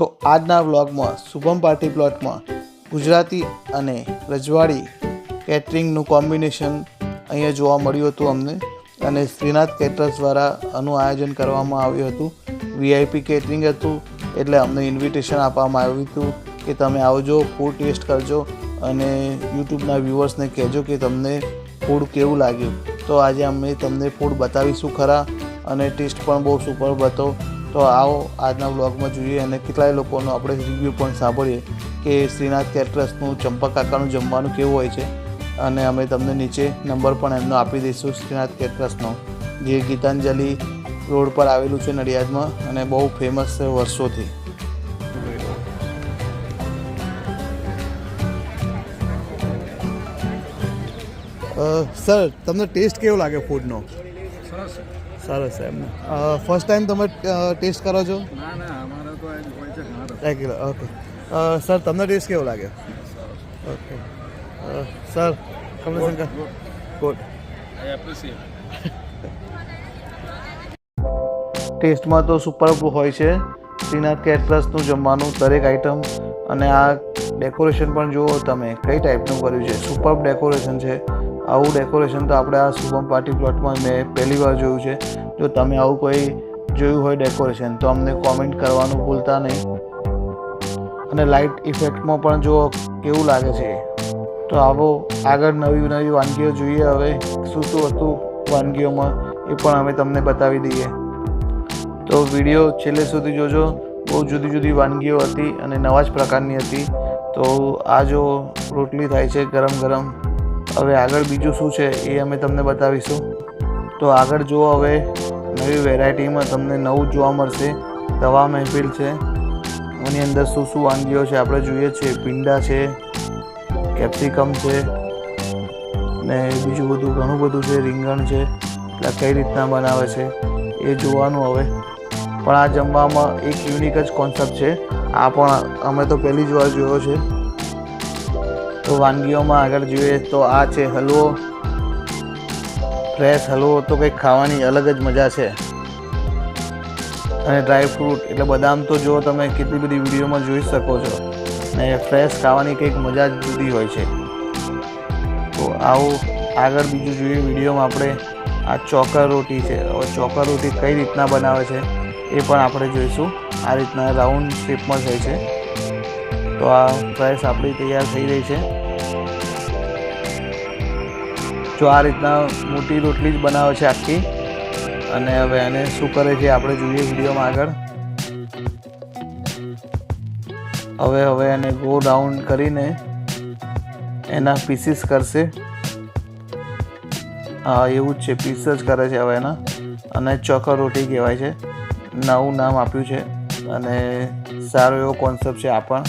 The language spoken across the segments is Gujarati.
તો આજના વ્લોગમાં શુભમ પાર્ટી પ્લોટમાં ગુજરાતી અને રજવાડી કેટરિંગનું કોમ્બિનેશન અહીંયા જોવા મળ્યું હતું અમને અને શ્રીનાથ કેટરર્સ દ્વારા આનું આયોજન કરવામાં આવ્યું હતું. વીઆઈપી કેટરિંગ હતું એટલે અમને ઇન્વિટેશન આપવામાં આવ્યું હતું કે તમે આવજો ફૂડ ટેસ્ટ કરજો અને યુટ્યુબના વ્યૂવર્સને કહેજો કે તમને ફૂડ કેવું લાગ્યું. તો આજે અમે તમને ફૂડ બતાવીશું ખરા અને ટેસ્ટ પણ બહુ સુપર હતો. તો આવો આજના વ્લોગમાં જોઈએ અને કેટલાય લોકોનો આપણે રિવ્યૂ પણ સાંભળીએ કે શ્રીનાથ કેટરસનું ચંપક કાકાનું જમવાનું કેવું હોય છે. અને અમે તમને નીચે નંબર પણ એમનો આપી દઈશું શ્રીનાથ કેટરસનો. જે ગીતાંજલિ રોડ પર આવેલું છે નડિયાદમાં અને બહુ ફેમસ છે વર્ષોથી. સર, તમને ટેસ્ટ કેવો લાગે ફૂડનો સરસ એમ એમને. ફર્સ્ટ ટાઈમ તમે ટેસ્ટ કરો છો? ના ના અમારે તો હોય છે રેગ્યુલર ઓકે સર તમને ટેસ્ટ કેવો લાગ્યો okay sir Kamleshankar good I appreciate ટેસ્ટમાં તો સુપર હોય છે. શ્રીનાથ કેટરર્સનું જમવાનું દરેક આઇટમ અને આ ડેકોરેશન પણ જુઓ તમે કઈ ટાઈપનું કર્યું છે. સુપર ડેકોરેશન છે. આવું ડેકોરેશન તો આપણે આ શુભમ પાર્ટી પ્લોટમાં મેં પહેલી વાર જોયું છે. જો તમે આવું કોઈ જોયું હોય ડેકોરેશન તો અમને કોમેન્ટ કરવાનું ભૂલતા નહીં. અને લાઇટ ઇફેક્ટમાં પણ જો કેવું લાગે છે. તો આવો આગળ નવી નવી વાનગીઓ જોઈએ. હવે શું શું હતું વાનગીઓમાં એ પણ અમે તમને બતાવી દઈએ. તો વીડિયો છેલ્લે સુધી જોજો. બહુ જુદી જુદી વાનગીઓ હતી અને નવા જ પ્રકારની હતી. તો આ જો રોટલી થાય છે ગરમ ગરમ. હવે આગળ બીજું શું છે એ અમે તમને બતાવીશું. તો આગળ જો હવે, નવી વેરાયટીમાં તમને નવું જોવા મળશે. તવા મહેફિલ છે. એની અંદર શું શું વાનગીઓ છે આપણે જોઈએ છીએ. પીંડા છે, કેપ્સિકમ છે, ને બીજું બધું ઘણું બધું છે. રીંગણ છે. એટલે કઈ રીતના બનાવે છે એ જોવાનું હવે. પણ આ જમવામાં એક યુનિક જ કોન્સેપ્ટ છે. આ પણ અમે તો પહેલી જ વાર જોયો છે. તો વાનગીઓમાં આગળ જોઈએ તો આ છે હલવો. ફ્રેશ હલવો તો કંઈક ખાવાની અલગ જ મજા છે. અને ડ્રાય ફ્રૂટ એટલે બદામ તો જો તમે કેટલી બધી વિડીયોમાં જોઈ શકો છો. ને ફ્રેશ ખાવાની કંઈક મજા જ જુદી હોય છે. તો આવું આગળ બીજું જોઈએ વિડીયોમાં આપણે. આ ચોકર રોટી છે. હવે ચોકર રોટી કઈ રીતના બનાવે છે એ પણ આપણે જોઈશું. આ રીતના રાઉન્ડ શેપમાં થાય છે. તો આ ફ્રાઈસ આપણી તૈયાર થઈ રહી છે. જો આ રીતના મોટી રોટલી જ બનાવે છે આખી. અને હવે એને શું કરે છે આપણે જોઈએ વિડીયોમાં આગળ. હવે હવે એને ગો ડાઉન કરીને એના પીસીસ કરશે. હા, એવું જ છે પીસ જ કરે છે હવે એના. અને ચોકર રોટી કહેવાય છે. નવું નામ આપ્યું છે. અને સારો એવો કોન્સેપ્ટ છે આ પણ.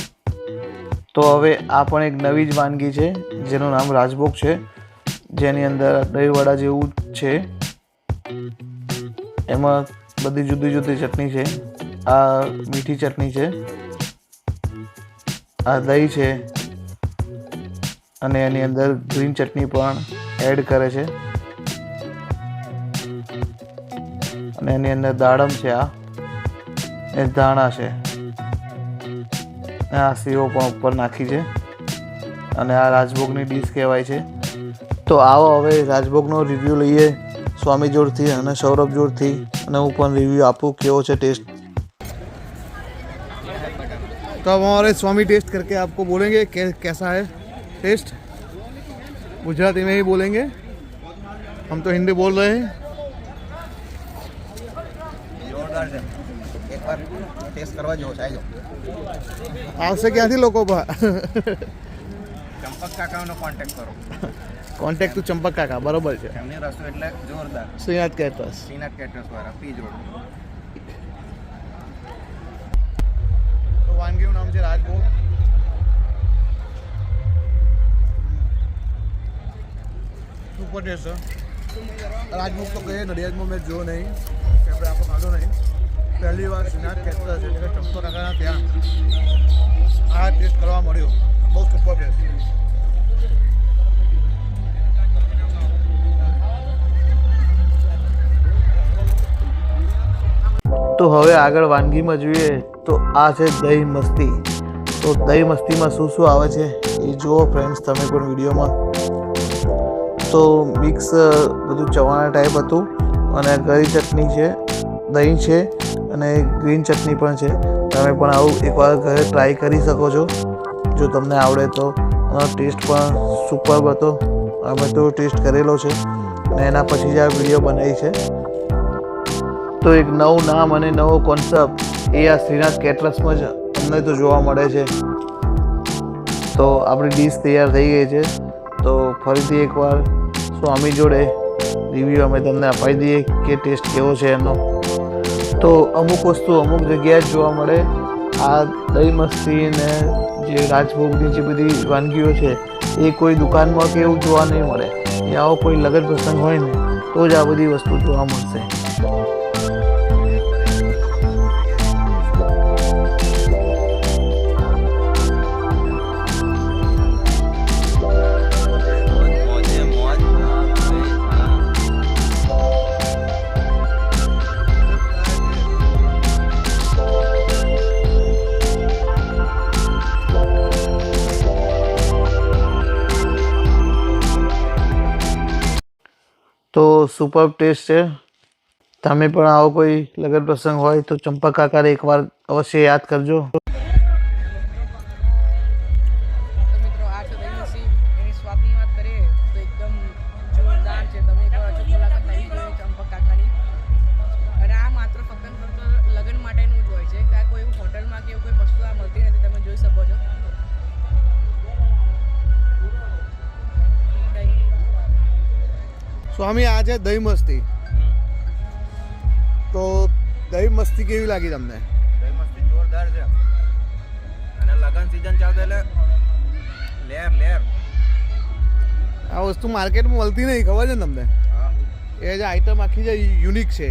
તો હવે આ પણ એક નવી જ વાનગી છે, જેનું નામ રાજભોગ છે. જેની અંદર દહીંવડા જેવું છે. એમાં બધી જુદી જુદી ચટણી છે. આ મીઠી ચટણી છે. આ દહીં છે. અને એની અંદર ગ્રીન ચટણી પણ એડ કરે છે. અને એની અંદર દાડમ છે આ. એ ધાણા છે. આ સેવો પણ ઉપર નાખી છે. અને આ રાજભોગની ડીશ કહેવાય છે. તો આવો હવે રાજભોગનો રિવ્યૂ લઈએ સ્વામી જોડથી અને સૌરભ જોડથી અને હું પણ રિવ્યૂ આપું કેવો છે ટેસ્ટ तो अब हमारे स्वामी टेस्ट करके आपको बोलेंगे कै, कैसा है टेस्ट गुजराती में ही बोलेंगे हम तो हिंदी बोल रहे हैं જોરદાર છે એકવાર ટેસ્ટ કરવા જેવો છે આજો આવશે ક્યાંથી લોકો ચંપક કાકાનો કોન્ટેક્ટ કરો કોન્ટેક્ટ ટુ ચંપક કાકા બરોબર છે. એમની રસો એટલે જોરદાર. શ્રીનાથ કેટરસ. શ્રીનાથ કેટર્સ વાળા પી જોડ. તો વાનગીનું નામ છે રાજભોગ. સુપર ટેસ્ટ રાજભોગ તો કહીએ નડિયાદમાં મેં જોયો નહીં કે આપણે આખો ખાધો નહીં. પહેલી વાર શ્રીનાથ કેટરસ એટલે કે ચંપક કાકાના ત્યાં આ ટેસ્ટ કરવા મળ્યો. બહુ સુપર ટેસ્ટ તો હવે આગળ વાનગીમાં જોઈએ તો આ છે દહીં મસ્તી. તો દહીં મસ્તીમાં શું શું આવે છે એ જુઓ ફ્રેન્ડ્સ તમે પણ વિડીયોમાં. તો મિક્સ બધું ચવાણા ટાઈપ હતું અને ગરી ચટણી છે, દહીં છે અને ગ્રીન ચટણી પણ છે. તમે પણ આવું એકવાર ઘરે ટ્રાય કરી શકો છો. જો તમને આવડે તો. ટેસ્ટ પણ સુપર હતો. અમે તો ટેસ્ટ કરેલો છે. અને એના પછી જ આ વીડિયો બનાવી છે. તો એક નવું નામ અને નવો કોન્સેપ્ટ એ આ શ્રીનાથ કેટરસમાં જ અમને તો જોવા મળે છે. તો આપણી ડીશ તૈયાર થઈ ગઈ છે. તો ફરીથી એકવાર સ્વામી જોડે રિવ્યૂ અમે તમને અપાઈ દઈએ કે ટેસ્ટ કેવો છે એનો. તો અમુક વસ્તુ અમુક જગ્યાએ જ જોવા મળે. આ દહીં મસ્તી ને જે રાજભોગની જે બધી વાનગીઓ છે, એ કોઈ દુકાનમાં કે એવું જોવા નહીં મળે. એ આવો કોઈ લગત પ્રસંગ હોય ને, તો જ આ બધી વસ્તુ જોવા મળશે. તો સુપર ટેસ્ટ છે. તમે પણ આવો કોઈ લગ્ન પ્રસંગ હોય તો ચંપા કાકાને એકવાર અવશ્ય યાદ કરજો. સ્વામી આ છે દહીં મસ્તી. તો દહીં મસ્તી કેવી લાગી તમને? દહીં મસ્તી જોરદાર છે. અને લગન સીઝન ચાલતો એટલે લેર લેર. આ વસ્તુ માર્કેટમાં મળતી નહીં ખબર છે ને તમને? એ જે આઈટમ આખી જે યુનિક છે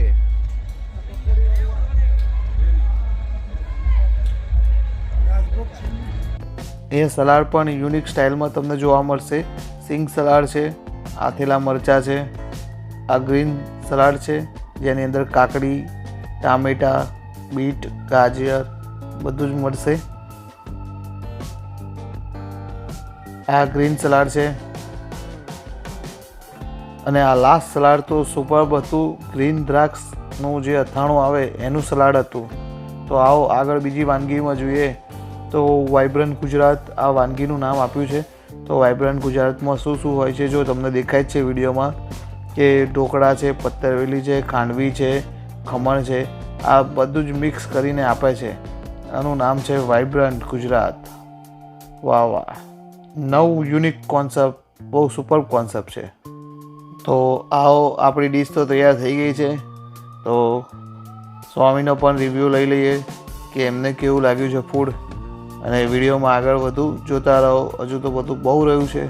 એ. સલાડ પણ યુનિક સ્ટાઇલમાં તમને જોવા મળશે. સિંગ સલાડ છે. આથેલા મરચાં છે, આ ગ્રીન સલાડ છે, જેની અંદર કાકડી, ટામેટા, બીટ, ગાજર બધું જ મળશે. આ ગ્રીન સલાડ છે. અને આ લાસ્ટ સલાડ તો સુપરબ હતું, ગ્રીન દ્રાક્ષનું જે અથાણું આવે એનું સલાડ હતું. તો આવો આગળ બીજી વાનગીમાં જોઈએ તો વાઇબ્રન્ટ ગુજરાત આ વાનગીનું નામ આપ્યું છે. તો વાઇબ્રન્ટ ગુજરાતમાં શું શું હોય છે જો તમને દેખાય જ છે વિડીયોમાં કે ઢોકળા છે, પત્તરવેલી છે, ખાંડવી છે, ખમણ છે, આ બધું જ મિક્સ કરીને આપે છે. આનું નામ છે વાઇબ્રન્ટ ગુજરાત. વાહ વાહ. નવ યુનિક કોન્સેપ્ટ બહુ સુપર કોન્સેપ્ટ છે. તો આવો આપણી ડીશ તો તૈયાર થઈ ગઈ છે. તો સ્વામીનો પણ રિવ્યૂ લઈ લઈએ કે એમને કેવું લાગ્યું છે ફૂડ અને વિડીયોમાં આગળ વધુ જોતા રહો. હજુ તો બધું બહુ રહ્યું છે.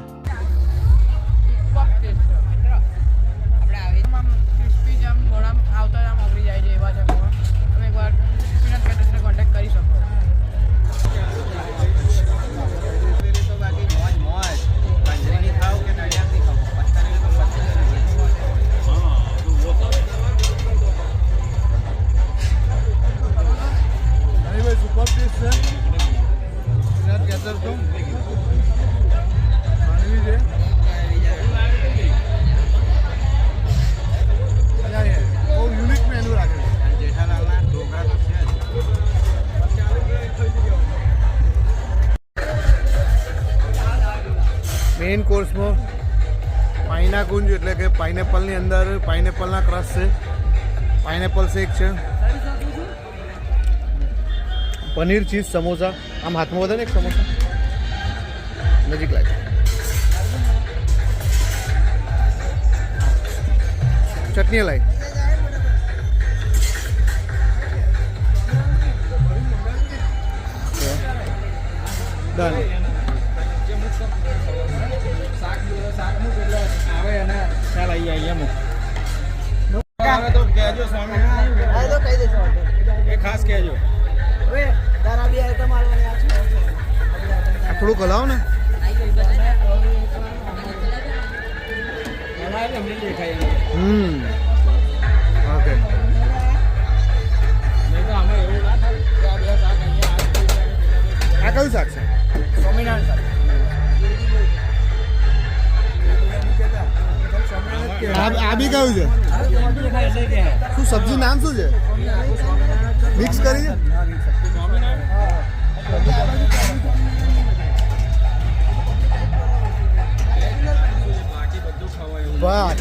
Superb છે. પેલી તો? માનવી છે? બહુ યુનિક મેનુ રાખે છે. જેઠાલાલના ઢોકળા છે મેઇન કોર્સમાં પાઇના ગુંજ એટલે કે પાઇનેપલની અંદર પાઇનેપલના ક્રશ છે. પાઇનેપલ શેક છે. પનીર ચીઝ સમોસા. આમ હાથમાં વધે ને એક સમોસા? નજીક લાગે. ચટણી લાઈ ડન. હવે તો કહેજો સ્વામી. એ ખાસ કહેજો. થોડુંક હલાવો ને. હમ. આ કયું શાક આ બી કયું શું સબ્જી નામ શું છે? મિક્સ કરી ભાત.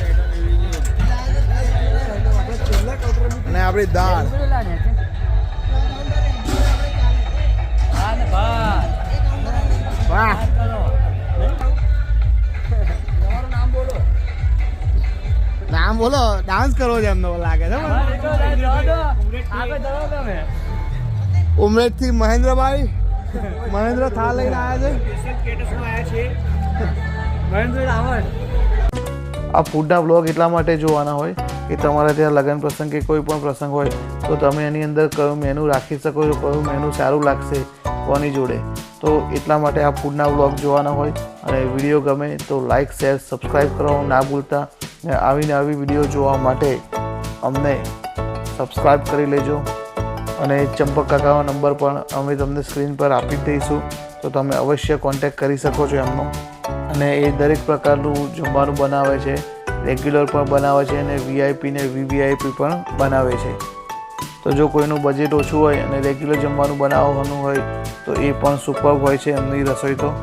અને આપણી દાળ. વાહ. નામ બોલો ડાન્સ કરવો છે એમનો લાગે છે ઉમરેઠથી મહેન્દ્રભાઈ, મહેન્દ્ર થાળ લઈને આવ્યા છે. આ ફૂડના બ્લોગ એટલા માટે જોવાના હોય કે તમારા ત્યાં લગ્ન પ્રસંગ કે કોઈ પણ પ્રસંગ હોય, તો તમે એની અંદર કયું મેનુ રાખી શકો છો, કયું મેનુ સારું લાગશે કોની જોડે. તો એટલા માટે આ ફૂડના બ્લોગ જોવાના હોય અને વીડિયો ગમે તો લાઇક શેર સબસ્ક્રાઈબ કરવાનું ના ભૂલતા ને આવીને આવી વીડિયો જોવા માટે અમને સબસ્ક્રાઈબ કરી લેજો. અને ચંપક કાકાનો નંબર પણ અમે તમને સ્ક્રીન પર આપી દઈશું, તો તમે અવશ્ય કોન્ટેક્ટ કરી શકો છો એમનો. અને એ દરેક પ્રકારનું જમવાનું બનાવે છે. રેગ્યુલર પણ બનાવે છે અને વીઆઈપી ને વીવીઆઈપી પણ બનાવે છે. તો જો કોઈનું બજેટ ઓછું હોય અને રેગ્યુલર જમવાનું બનાવવાનું હોય તો એ પણ સુપર હોય છે એમની રસોઈ તો.